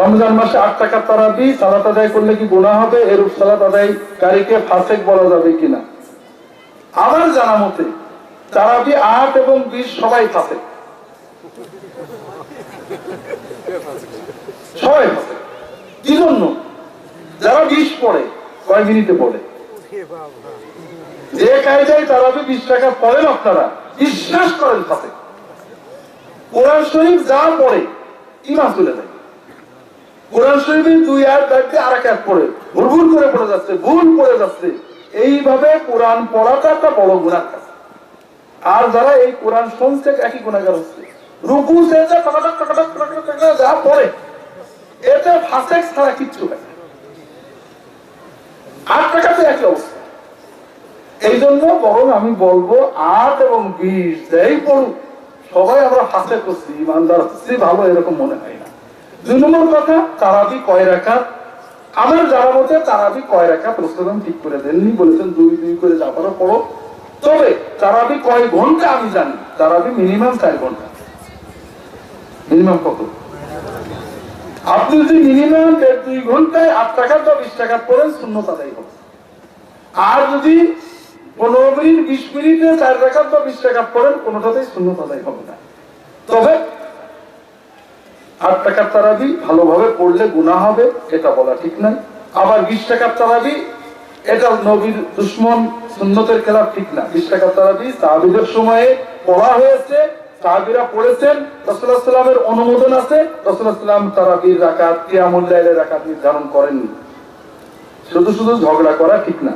রমজান মাসে আট টাকা তারাবি, সালাত আদায় করলে কি গুণা হবে? এরূপ সালাত আদায়কারীকে ফাসেক বলা যাবে কিনা? আমার জানা মতে তারা তারাবি আট এবং বিশ সবাই ফাসেক। সবাই কি জন্য? যারা বিশ পড়ে, কয় মিনিটে পড়ে? যে কায়দায় তারাবি বিশ টাকা পড়েন আপনারা, বিশ্বাস করেন ফাসেক। কোরআন শরীফ যা পড়ে ইমাম তুলে দেয় কোরআন শরীফের দুই আয়াত দাঁড়িয়ে আর এক পড়ে। ভুল ভুল করে পড়ে যাচ্ছে, ভুল পড়ে যাচ্ছে। এইভাবে কোরআন পড়াটা একটা বড় গুণার কাজ আর যারা এই কোরআন শুনছে, একই গুণাগার হচ্ছে। রুকু যা পড়ে এটা ছাড়া কিচ্ছু হয় না। আট টাকাতে একই অবস্থা। এই জন্য বরং আমি বলব, আট এবং বিশ যাই পড়ুক, সবাই আমরা ফাঁসে করছি, ইমানদার হচ্ছি, ভালো এরকম মনে হয় দুই নম্বর কথা, তারাবি কয় রাখা আমার জানা মতে তারাবি কয় রাখা প্রস্তাব ঠিক করে দেননি, বলেছেন দুই দুই করে যা পারো পড়ো। তবে তারাবি কয় ঘণ্টা আমি জানি। তারাবি মিনিমাম চার ঘণ্টা। মিনিমাম কত? আপনি যদি মিনিমাম দেড়, দুই ঘন্টায় আট টাকা বা বিশ টাকা পড়েন শূন্য তাদাই হবে। আর যদি পনেরো মিনিট, বিশ মিনিটে চার টাকা বা বিশ টাকা পড়েন, কোনোটাতেই শূন্য তাদাই হবে না। তবে আট টাকার তারাবি ভালোভাবে পড়লে গুণা হবে, এটা বলা ঠিক নয়। আবার বিশ টাকার তারাবি, এটা নবীর দুশ্মন সুন্নতের খেলাফ ঠিক না। বিশ টাকার তারাবি সাহাবিদের সময়ে পড়া হয়েছে, সাহাবিরা পড়েছেন রসুল্লাহ অনুমোদন আছে রসুল্লাহ তারাবির রাকাত কিয়ামুল্লাইলের রাকাত নির্ধারণ করেননি। শুধু শুধু ঝগড়া করা ঠিক না।